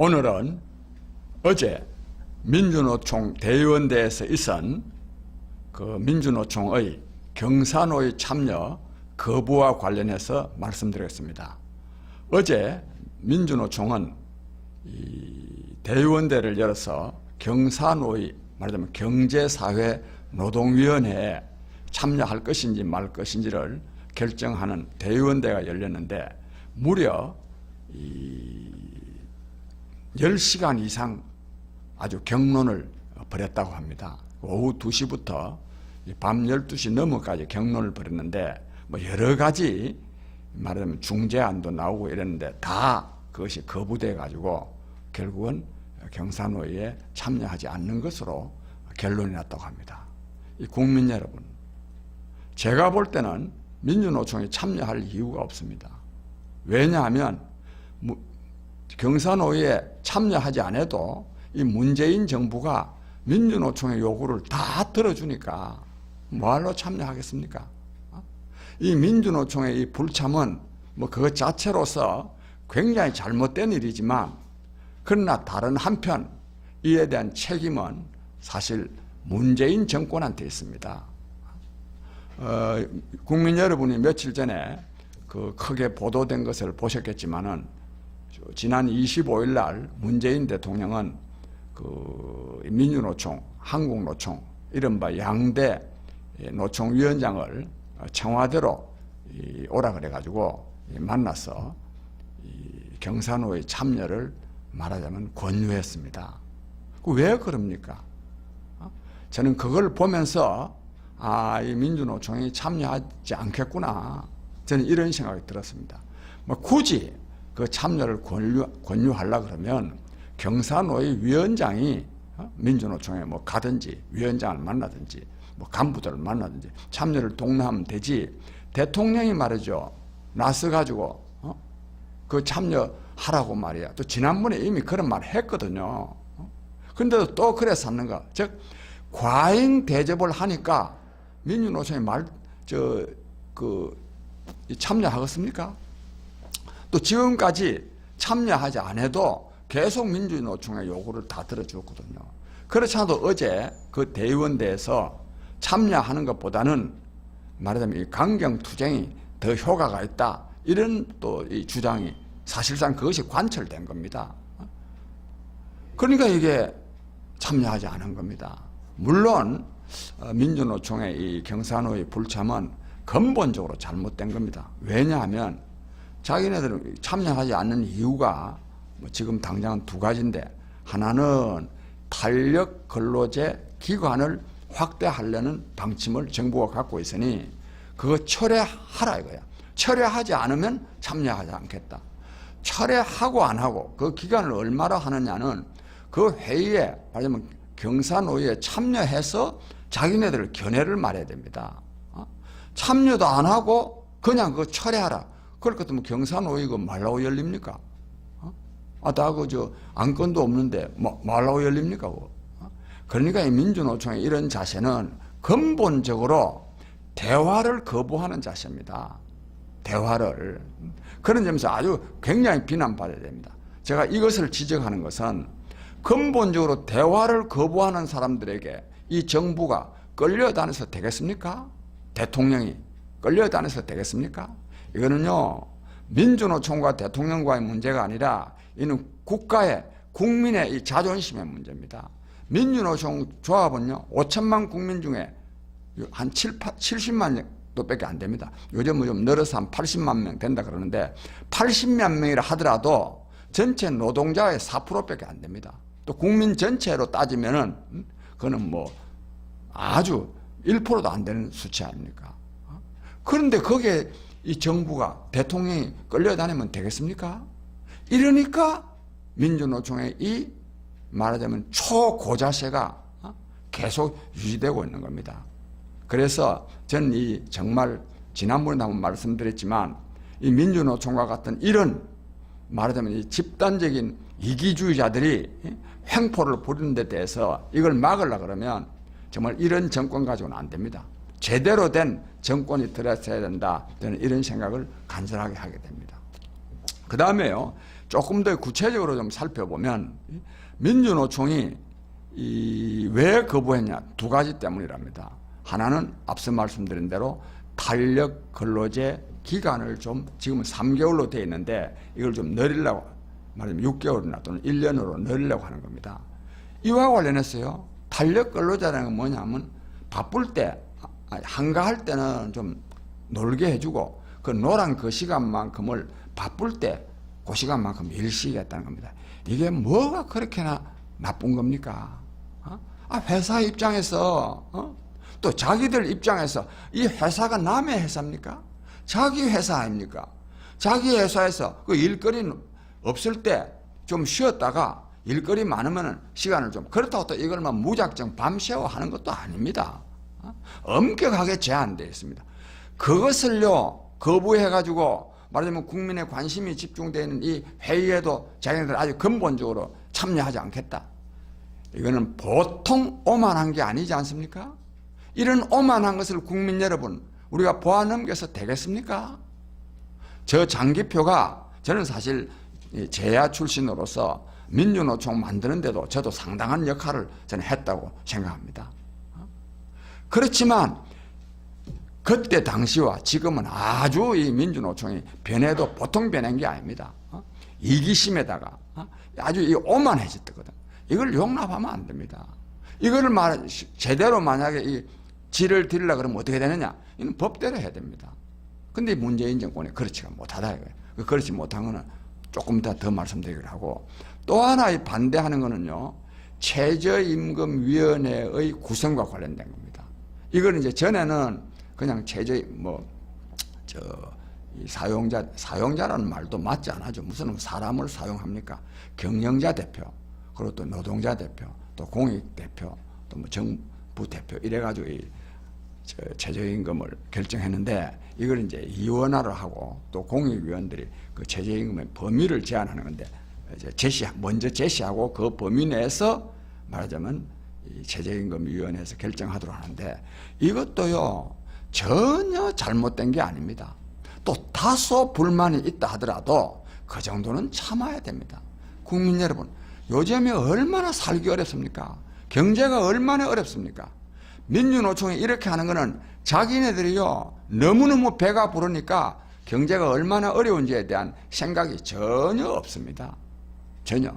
오늘은 어제 민주노총 대의원대에서 있은 그 민주노총의 경산호의 참여 거부와 관련해서 말씀드리겠습니다. 어제 민주노총은 이 대의원대를 열어서 경산호의 말하자면 경제사회 노동위원회에 참여할 것인지 말 것인지를 결정하는 대의원대가 열렸는데 무려 이 10시간 이상 아주 경론을 벌였다고 합니다. 오후 2시부터 밤 12시 넘어까지 경론을 벌였는데 뭐 여러 가지 말하자면 중재안도 나오고 이랬는데 다 그것이 거부돼 가지고 결국은 경산호에 참여하지 않는 것으로 결론이 났다고 합니다. 이 국민 여러분, 제가 볼 때는 민주노총이 참여할 이유가 없습니다. 왜냐하면 무- 경산호에 참여하지 않아도 이 문재인 정부가 민주노총의 요구를 다 들어주니까 뭐하러 참여하겠습니까? 어? 이 민주노총의 이 불참은 뭐 그것 자체로서 굉장히 잘못된 일이지만 그러나 다른 한편 이에 대한 책임은 사실 문재인 정권한테 있습니다. 어, 국민 여러분이 며칠 전에 그 크게 보도된 것을 보셨겠지만은 저 지난 25일 날 문재인 대통령은 그 민주노총, 한국노총 이른바 양대 노총 위원장을 청와대로 이 오라 그래 가지고 만나서 이 경산호의 참여를 말하자면 권유했습니다. 그왜 그럽니까? 어? 저는 그걸 보면서 아, 이 민주노총이 참여하지 않겠구나. 저는 이런 생각이 들었습니다. 뭐 굳이 그 참여를 권유, 권유하려 그러면 경산호의 위원장이 어? 민주노총에 뭐 가든지 위원장을 만나든지 뭐 간부들을 만나든지 참여를 독려하면 되지 대통령이 말이죠. 나서 가지고 어? 그 참여하라고 말이야. 또 지난번에 이미 그런 말 했거든요. 어? 근데도 또 그래 샀는가? 즉 과잉 대접을 하니까 민주노총이 말 저 그 참여하겠습니까? 또 지금까지 참여하지 않아도 계속 민주노총의 요구를 다 들어주었거든요. 그렇지 않아도 어제 그 대의원대에서 참여하는 것보다는 말하자면 이 강경투쟁이 더 효과가 있다. 이런 또 이 주장이 사실상 그것이 관철된 겁니다. 그러니까 이게 참여하지 않은 겁니다. 물론 어, 민주노총의 이 경산호의 불참은 근본적으로 잘못된 겁니다. 왜냐하면 자기네들은 참여하지 않는 이유가 뭐 지금 당장 두 가지인데 하나는 탄력 근로제 기관을 확대하려는 방침을 정부가 갖고 있으니 그거 철회하라 이거야. 철회하지 않으면 참여하지 않겠다. 철회하고 안 하고 그 기간을 얼마나 하느냐는 그 회의에 말하자면 경산호의에 참여해서 자기네들 견해를 말해야 됩니다. 어? 참여도 안 하고 그냥 그 철회하라. 그럴 것 같으면 경산호의 그 말라고 열립니까? 어? 아, 다그저 안건도 없는데 뭐 말라고 열립니까? 그거? 어? 그러니까 이 민주노총의 이런 자세는 근본적으로 대화를 거부하는 자세입니다. 대화를. 그런 점에서 아주 굉장히 비난받아야 됩니다. 제가 이것을 지적하는 것은 근본적으로 대화를 거부하는 사람들에게 이 정부가 끌려다녀서 되겠습니까? 대통령이 끌려다녀서 되겠습니까? 이거는요, 민주노총과 대통령과의 문제가 아니라 이는 국가의, 국민의 이 자존심의 문제입니다. 민주노총 조합은요, 5천만 국민 중에 한 7, 70만 명도밖에 안 됩니다. 요즘은 좀 늘어서 한 80만 명 된다 그러는데 80만 명이라 하더라도 전체 노동자의 4%밖에 안 됩니다. 또 국민 전체로 따지면은 음, 그거는 뭐 아주 1%도 안 되는 수치 아닙니까? 어? 그런데 거기에 이 정부가 대통령이 끌려다니면 되겠습니까? 이러니까 민주노총의 이 말하자면 초고자세가 어? 계속 유지되고 있는 겁니다. 그래서 저는 이 정말 지난번에 한번 말씀드렸지만 이 민주노총과 같은 이런 말하자면 이 집단적인 이기주의자들이 횡포를 부리는 데 대해서 이걸 막으려 그러면 정말 이런 정권 가지고는 안 됩니다. 제대로 된 정권이 들어서야 된다. 저는 이런 생각을 간절하게 하게 됩니다. 그 다음에요. 조금 더 구체적으로 좀 살펴보면 민주노총이 이왜 거부했냐 두 가지 때문이랍니다. 하나는 앞서 말씀드린 대로 탄력 근로제 기간을 좀 지금은 3개월로 되어 있는데 이걸 좀 늘리려고 말하자면 6개월이나 또는 1년으로 늘리려고 하는 겁니다. 이와 관련해서요. 탄력 근로자라는 건 뭐냐면 바쁠 때 한가할 때는 좀 놀게 해주고 그 노란 그 시간만큼을 바쁠 때 그 시간만큼 일시겠다는 겁니다. 이게 뭐가 그렇게나 나쁜 겁니까? 어? 아, 회사 입장에서 어? 또 자기들 입장에서 이 회사가 남의 회사입니까? 자기 회사 아닙니까? 자기 회사에서 그 일거리 없을 때 좀 쉬었다가 일거리 많으면 시간을 좀 그렇다고 또 이걸만 무작정 밤새워 하는 것도 아닙니다. 어? 엄격하게 제한되어 있습니다. 그것을요 거부해가지고 말하자면 국민의 관심이 집중되어 있는 이 회의에도 자기네들 아주 근본적으로 참여하지 않겠다. 이거는 보통 오만한 게 아니지 않습니까? 이런 오만한 것을 국민 여러분 우리가 보아 넘겨서 되겠습니까? 저 장기표가 저는 사실 이 제야 출신으로서 민주노총 만드는데도 저도 상당한 역할을 저는 했다고 생각합니다. 그렇지만 그때 당시와 지금은 아주 이 민주노총이 변해도 보통 변한 게 아닙니다. 어? 이기심에다가 어? 아주 이 오만해졌거든. 이걸 용납하면 안 됩니다. 이거를 말 제대로 만약에 이 질을 드리려 그러면 어떻게 되느냐? 이는 법대로 해야 됩니다. 근데 문재인 정권이 그렇지가 못하다 이거예요. 그 그렇지 못한 거는 조금 더더 말씀드리기로 하고 또 하나 이 반대하는 거는요. 최저임금위원회의 구성과 관련된 겁니다. 이거는 이제 전에는 그냥 최저 뭐저 사용자 사용자라는 말도 맞지 않아죠. 무슨 사람을 사용합니까? 경영자 대표, 그리고 또 노동자 대표, 또 공익 대표, 또 뭐 정부 대표 이래가지고 이저 최저임금을 결정했는데 이걸 이제 이원화를 하고 또 공익위원들이 그 최저임금의 범위를 제한하는 건데 이제 제시 먼저 제시하고 그 범위 내에서 말하자면 이 최저임금위원회에서 결정하도록 하는데 이것도요 전혀 잘못된 게 아닙니다. 또 다소 불만이 있다 하더라도 그 정도는 참아야 됩니다. 국민 여러분 요즘에 얼마나 살기 어렵습니까? 경제가 얼마나 어렵습니까? 민주노총이 이렇게 하는 거는 자기네들이요 너무너무 배가 부르니까 경제가 얼마나 어려운지에 대한 생각이 전혀 없습니다. 전혀.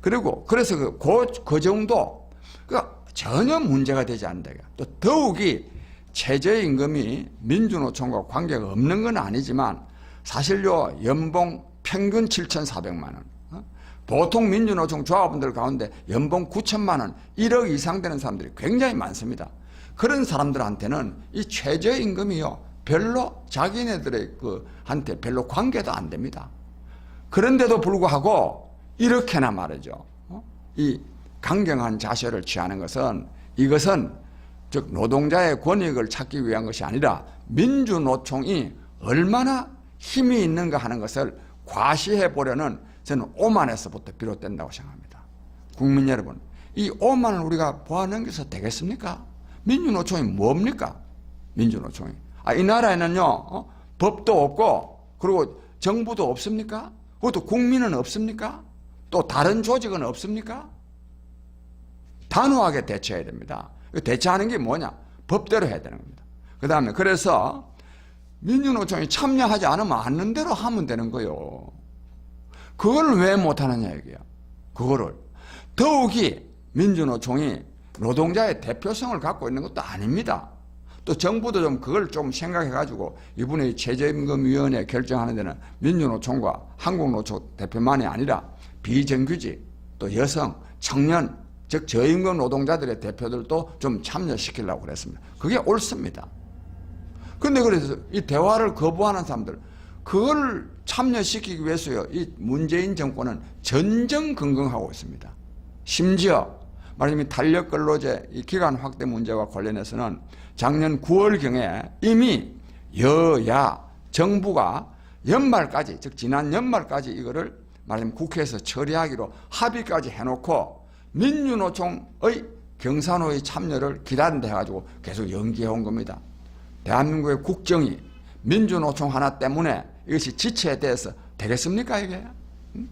그리고 그래서 그, 그, 그 정도 그 전혀 문제가 되지 않는다. 또 더욱이 최저임금이 민주노총과 관계가 없는 건 아니지만 사실요 연봉 평균 7,400만 원. 어? 보통 민주노총 조합원들 가운데 연봉 9천만 원, 1억 이상 되는 사람들이 굉장히 많습니다. 그런 사람들한테는 이 최저임금이요 별로 자기네들의 그 한테 별로 관계도 안 됩니다. 그런데도 불구하고 이렇게나 말이죠. 어? 이 강경한 자세를 취하는 것은 이것은 즉 노동자의 권익을 찾기 위한 것이 아니라 민주노총이 얼마나 힘이 있는가 하는 것을 과시해 보려는 저는 오만에서부터 비롯된다고 생각합니다. 국민 여러분, 이 오만을 우리가 보아 넘겨서 되겠습니까? 민주노총이 뭡니까? 민주노총이. 아, 이 나라에는요, 어? 법도 없고, 그리고 정부도 없습니까? 그것도 국민은 없습니까? 또 다른 조직은 없습니까? 단호하게 대처해야 됩니다. 대처하는 게 뭐냐? 법대로 해야 되는 겁니다. 그 다음에 그래서 민주노총이 참여하지 않으면 않는 대로 하면 되는 거요. 그걸 왜 못하느냐 이게요. 그거를 더욱이 민주노총이 노동자의 대표성을 갖고 있는 것도 아닙니다. 또 정부도 좀 그걸 좀 생각해가지고 이번에 최저임금위원회 결정하는 데는 민주노총과 한국노총 대표만이 아니라 비정규직 또 여성, 청년 즉 저임금 노동자들의 대표들도 좀 참여시키려고 그랬습니다. 그게 옳습니다. 근데 그래서 이 대화를 거부하는 사람들 그걸 참여시키기 위해서요. 이 문재인 정권은 전전긍긍하고 있습니다. 심지어 말하자면 탄력 근로제 이 기간 확대 문제와 관련해서는 작년 9월경에 이미 여야 정부가 연말까지 즉 지난 연말까지 이거를 말하자면 국회에서 처리하기로 합의까지 해놓고 민주노총의 경산호의 참여를 기다린다 해가지고 계속 연기해 온 겁니다. 대한민국의 국정이 민주노총 하나 때문에 이것이 지체에 대해서 되겠습니까 이게? 응?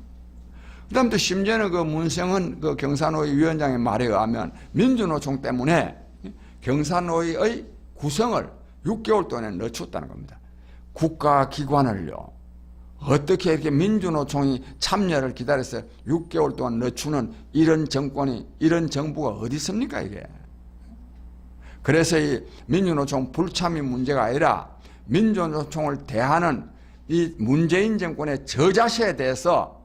그 다음 또 심지어는 그 문성은 그 경산호위 위원장의 말에 의하면 민주노총 때문에 경산호위의 구성을 6개월 동안에 늦췄다는 겁니다. 국가기관을요. 어떻게 이렇게 민주노총이 참여를 기다려서 6개월 동안 늦추는 이런 정권이, 이런 정부가 어디 있습니까, 이게? 그래서 이 민주노총 불참이 문제가 아니라 민주노총을 대하는 이 문재인 정권의 저자세에 대해서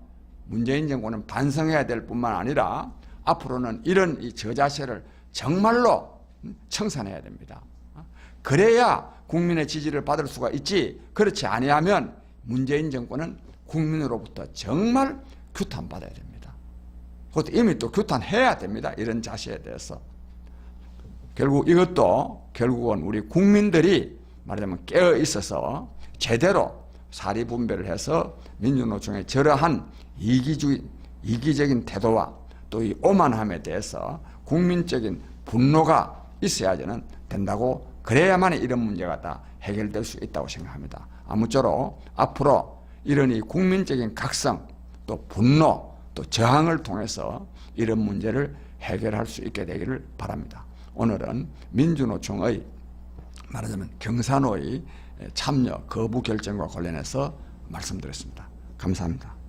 문재인 정권은 반성해야 될 뿐만 아니라 앞으로는 이런 이 저자세를 정말로 청산해야 됩니다. 그래야 국민의 지지를 받을 수가 있지 그렇지 아니하면 문재인 정권은 국민으로부터 정말 규탄받아야 됩니다. 그것도 이미 또 규탄해야 됩니다. 이런 자세에 대해서. 결국 이것도 결국은 우리 국민들이 말하자면 깨어 있어서 제대로 사리 분배를 해서 민주노총의 저러한 이기주, 이기적인 태도와 또 이 오만함에 대해서 국민적인 분노가 있어야지는 된다고 그래야만 이런 문제가 다 해결될 수 있다고 생각합니다. 아무쪼록 앞으로 이런 이 국민적인 각성 또 분노 또 저항을 통해서 이런 문제를 해결할 수 있게 되기를 바랍니다. 오늘은 민주노총의 말하자면 경산호의 참여 거부 결정과 관련해서 말씀드렸습니다. 감사합니다.